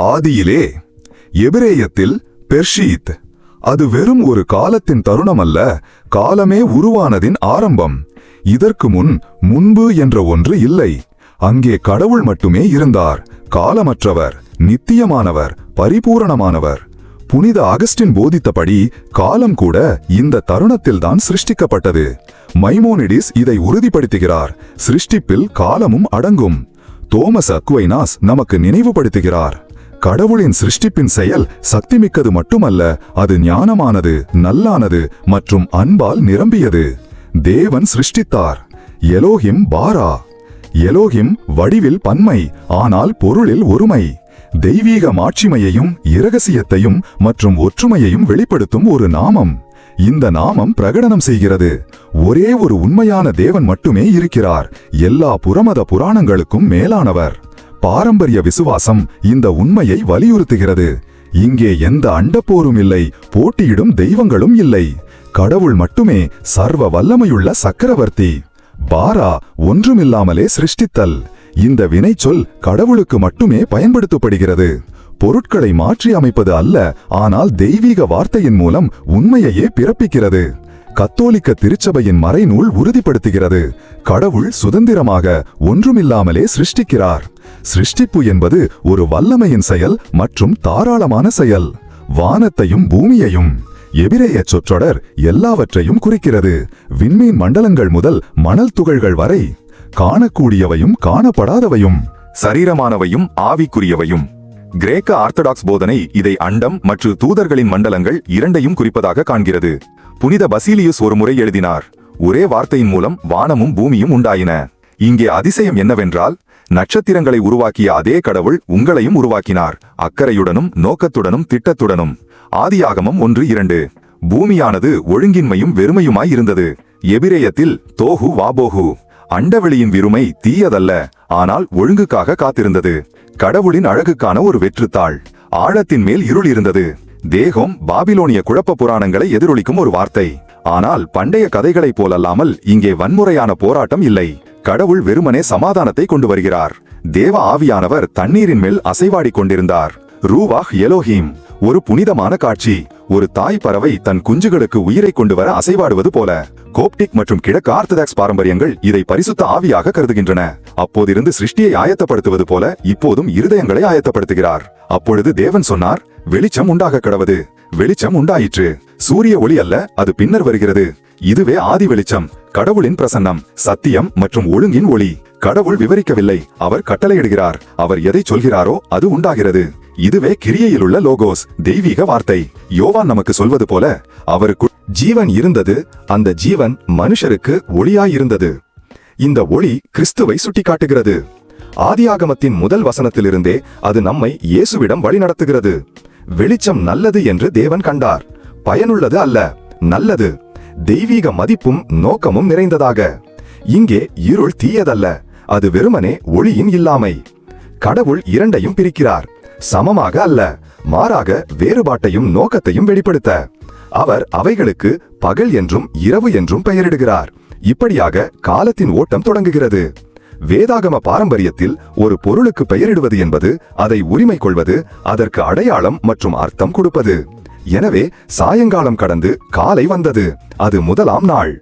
ஆதியிலே எபிரேயத்தில் பெர்ஷீத். அது வெறும் ஒரு காலத்தின் தருணம் அல்ல காலமே உருவானதின் ஆரம்பம். இதற்கு முன் முன்பு என்ற ஒன்று இல்லை. அங்கே கடவுள் மட்டுமே இருந்தார். காலமற்றவர் நித்தியமானவர் பரிபூரணமானவர். புனித அகஸ்டின் போதித்தபடி காலம் கூட இந்த தருணத்தில்தான் சிருஷ்டிக்கப்பட்டது. மைமோனிடிஸ் இதை உறுதிப்படுத்துகிறார். சிருஷ்டிப்பில் காலமும் அடங்கும். தோமஸ் அக்வைனாஸ் நமக்கு நினைவுபடுத்துகிறார். கடவுளின் சிருஷ்டிப்பின் செயல் சக்திமிக்கது மட்டுமல்ல அது ஞானமானது நல்லானது மற்றும் அன்பால் நிரம்பியது. தேவன் சிருஷ்டித்தார். எலோஹிம் பாரா. எலோஹிம் வடிவில் பன்மை ஆனால் பொருளில் ஒருமை. தெய்வீக மாட்சிமையையும் இரகசியத்தையும் மற்றும் ஒற்றுமையையும் வெளிப்படுத்தும் ஒரு நாமம். இந்த நாமம் பிரகடனம் செய்கிறது. ஒரே ஒரு உண்மையான தேவன் மட்டுமே இருக்கிறார். எல்லா புறமத புராணங்களுக்கும் மேலானவர். பாரம்பரிய விசுவாசம் இந்த உண்மையை வலியுறுத்துகிறது. இங்கே எந்த அண்டப்போரும் இல்லை போட்டியிடும் தெய்வங்களும் இல்லை. கடவுள் மட்டுமே சர்வ வல்லமையுள்ள சக்கரவர்த்தி. பாரா ஒன்றுமில்லாமலே சிருஷ்டித்தல். இந்த வினைச்சொல் கடவுளுக்கு மட்டுமே பயன்படுத்தப்படுகிறது. பொருட்களை மாற்றி அமைப்பது அல்ல ஆனால் தெய்வீக வார்த்தையின் மூலம் உண்மையையே பிறப்பிக்கிறது. கத்தோலிக்க திருச்சபையின் மறைநூல் உறுதிப்படுத்துகிறது. கடவுள் சுதந்திரமாக ஒன்றுமில்லாமலே சிருஷ்டிக்கிறார். சிருஷ்டிப்பு என்பது ஒரு வல்லமையின் செயல் மற்றும் தாராளமான செயல். வானத்தையும் பூமியையும் எபிரேய சொற்றொடர் எல்லாவற்றையும் குறிக்கிறது. விண்மீன் மண்டலங்கள் முதல் மணல் துகள்கள் வரை காணக்கூடியவையும் காணப்படாதவையும் சரீரமானவையும் ஆவிக்குரியவையும். கிரேக்க ஆர்த்தடாக்ஸ் போதனை இதை அண்டம் மற்றும் தூதர்களின் மண்டலங்கள் இரண்டையும் குறிப்பதாக காண்கிறது. புனித பசீலியஸ் ஒருமுறை எழுதினார் ஒரே வார்த்தையின் மூலம் வானமும் பூமியும் உண்டாயின. இங்கே அதிசயம் என்னவென்றால் நட்சத்திரங்களை உருவாக்கிய அதே கடவுள் உங்களையும் உருவாக்கினார். அக்கறையுடனும் நோக்கத்துடனும் திட்டத்துடனும். ஆதியாகமம் ஒன்று இரண்டு. பூமியானது ஒழுங்கின்மையும் வெறுமையுமாய் இருந்தது. எபிரேயத்தில் தோஹு வாபோஹு. அண்டவெளியின் விருமை தீயதல்ல ஆனால் ஒழுங்குக்காக காத்திருந்தது. கடவுளின் அழகுக்கான ஒரு வெற்றுத்தாள். ஆழத்தின் மேல் இருள் இருந்தது. தேகம் பாபிலோனிய குழப்ப புராணங்களை எதிரொலிக்கும் ஒரு வார்த்தை. ஆனால் பண்டைய கதைகளைப் போலல்லாமல் இங்கே வன்முறையான போராட்டம் இல்லை. கடவுள் வெறுமனே சமாதானத்தை கொண்டு வருகிறார். தேவ ஆவியானவர் தண்ணீரின் மேல் அசைவாடிக் கொண்டிருந்தார். ரூவாஹ் எலோஹீம் ஒரு புனிதமான காட்சி. ஒரு தாய் பறவை தன் குஞ்சுகளுக்கு உயிரை கொண்டு வர அசைவாடுவது போல. கோப்டிக் மற்றும் கிழக்கு ஆர்த்தடாக்ஸ் பாரம்பரியங்கள் இதை பரிசுத்த ஆவியாக கருதுகின்றன. அப்போதிருந்து சிருஷ்டியை ஆயத்தப்படுத்துவது போல இப்போதும் இருதயங்களை ஆயத்தப்படுத்துகிறார். அப்பொழுது தேவன் சொன்னார் வெளிச்சம் உண்டாக கடவது. வெளிச்சம் உண்டாயிற்று. சூரிய ஒளி அல்ல அது பின்னர் வருகிறது. இதுவே ஆதி வெளிச்சம். கடவுளின் பிரசன்னம் சத்தியம் மற்றும் ஒழுங்கின் ஒளி. கடவுள் விவரிக்கவில்லை அவர் கட்டளையிடுகிறார். அவர் எதை சொல்கிறாரோ அது உண்டாகிறது. இதுவே கிரியையில் உள்ள லோகோஸ் தெய்வீக வார்த்தை. யோவான் நமக்கு சொல்வது போல அவருக்கு ஜீவன் இருந்தது அந்த ஜீவன் மனுஷருக்கு ஒளியாயிருந்தது. இந்த ஒளி கிறிஸ்துவை சுட்டிக்காட்டுகிறது. ஆதியாகமத்தின் முதல் வசனத்திலிருந்தே அது நம்மை இயேசுவிடம் வழிநடத்துகிறது. வெளிச்சம் நல்லது என்று தேவன் கண்டார். பயனுள்ளது அல்ல நல்லது. தெய்வீக மதிப்பும் நோக்கமும் நிறைந்ததாக. இங்கே இருள் தீயதல்ல அது வெறுமனே ஒளியின் இல்லாமை. கடவுள் இரண்டையும் பிரிக்கிறார். சமமாக அல்ல மாறாக வேறுபாட்டையும் நோக்கத்தையும் வெளிப்படுத்த. அவர் அவைகளுக்கு பகல் என்றும் இரவு என்றும் பெயரிடுகிறார். இப்படியாக காலத்தின் ஓட்டம் தொடங்குகிறது. வேதாகம பாரம்பரியத்தில் ஒரு பொருளுக்கு பெயரிடுவது என்பது அதை உரிமை கொள்வது அதற்கு அடையாளம் மற்றும் அர்த்தம் கொடுப்பது. எனவே சாயங்காலம் கடந்து காலை வந்தது அது முதலாம் நாள்.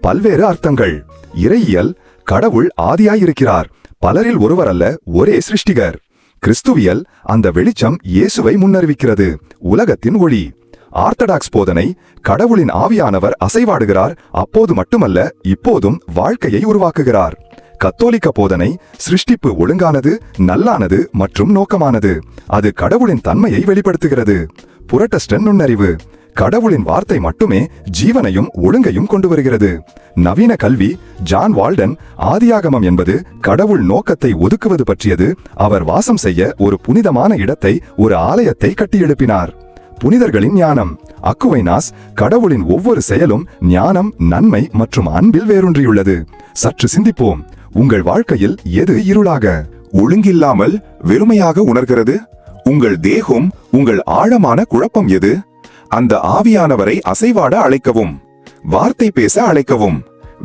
பல்வேறு அர்த்தங்கள். இறையியல் கடவுள் ஆதியாயிருக்கிறார். பலரில் ஒருவர் அல்ல ஒரே சிருஷ்டிகர். கிறிஸ்துவியல் அந்த வெளிச்சம் இயேசுவை முன்னறிவிக்கிறது. உலகத்தின் ஒளி. ஆர்த்தடாக்ஸ் போதனை கடவுளின் ஆவியானவர் அசைவாடுகிறார் அப்போது மட்டுமல்ல இப்போதும் வாழ்க்கையை உருவாக்குகிறார். கத்தோலிக்க போதனை சிருஷ்டிப்பு ஒழுங்கானது நல்லானது மற்றும் நோக்கமானது. அது கடவுளின் தன்மையை வெளிப்படுத்துகிறது. புரட்டஸ்டன் நுண்ணறிவு. கடவுளின் வார்த்தை மட்டுமே ஜீவனையும் ஒழுங்கையும் கொண்டு வருகிறது. நவீன கல்வி ஜான் வால்டன் ஆதியாகமம் என்பது கடவுள் நோக்கத்தை ஒதுக்குவது பற்றியது. அவர் வாசம் செய்ய ஒரு புனிதமான இடத்தை ஒரு ஆலயத்தை கட்டியெழுப்பினார் புனிதர்களின் ஞானம். அக்குவைனாஸ் கடவுளின் ஒவ்வொரு செயலும் ஞானம் நன்மை மற்றும் அன்பில் வேரூன்றியுள்ளது. சற்று சிந்திப்போம். உங்கள் வாழ்க்கையில் எது இருளாக? ஒழுங்கில்லாமல் வெறுமையாக உணர்கிறது? உங்கள் தேகம் உங்கள் ஆழமான குழப்பம் எது? அந்த ஆவியானவரை அசைவாட அழைக்கவும் வார்த்தை பேச அழைக்கவும்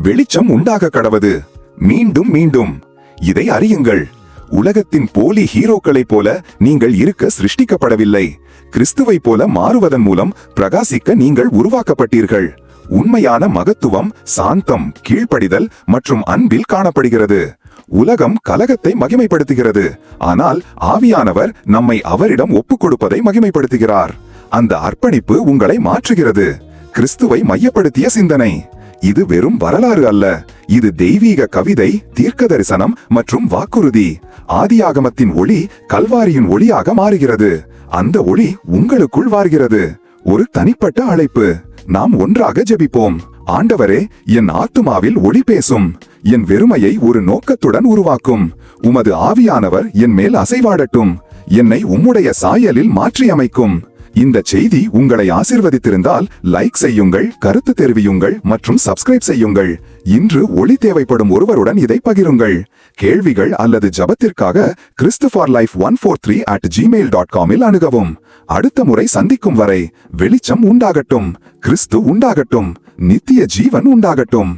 வெளிச்சம் உண்டாக கடவது. மீண்டும் மீண்டும் இதை அறியுங்கள். உலகத்தின் போலி ஹீரோக்களைப் போல நீங்கள் இருக்க சிருஷ்டிக்கப்படவில்லை. கிறிஸ்துவைப் போல மாறுவதன் மூலம் பிரகாசிக்க நீங்கள் உருவாக்கப்பட்டீர்கள். உண்மையான மகத்துவம் சாந்தம் கீழ்ப்படிதல் மற்றும் அன்பில் காணப்படுகிறது. உலகம் கலகத்தை மகிமைப்படுத்துகிறது. ஆனால் ஆவியானவர் நம்மை அவரிடம் ஒப்புக் கொடுப்பதை மகிமைப்படுத்துகிறார். அந்த அர்ப்பணிப்பு உங்களை மாற்றுகிறது. கிறிஸ்துவை மையப்படுத்திய சிந்தனை. இது வெறும் வரலாறு அல்ல. இது தெய்வீக கவிதை தீர்க்க தரிசனம் மற்றும் வாக்குறுதி. ஆதியாகமத்தின் ஒளி கல்வாரியின் ஒளியாக மாறுகிறது. அந்த ஒளி உங்களுக்குள் வார்கிறது. ஒரு தனிப்பட்ட அழைப்பு. நாம் ஒன்றாக ஜெபிப்போம். ஆண்டவரே என் ஆத்துமாவில் ஒளி பேசும். என் வெறுமையை ஒரு நோக்கத்துடன் உருவாக்கும். உமது ஆவியானவர் என் மேல் அசைவாடட்டும். என்னை உம்முடைய சாயலில் மாற்றியமைக்கும். இந்த செய்தி உங்களை ஆசிர்வதித்திருந்தால் லைக் செய்யுங்கள் கருத்து தெரிவியுங்கள் மற்றும் சப்ஸ்கிரைப் செய்யுங்கள். இன்று ஒளி தேவைப்படும் ஒருவருடன் இதை பகிருங்கள். கேள்விகள் அல்லது ஜபத்திற்காக கிறிஸ்து for life one four three at Gmail dot காமில் அணுகவும். அடுத்த முறை சந்திக்கும் வரை வெளிச்சம் உண்டாகட்டும் கிறிஸ்து உண்டாகட்டும் நித்திய ஜீவன் உண்டாகட்டும்.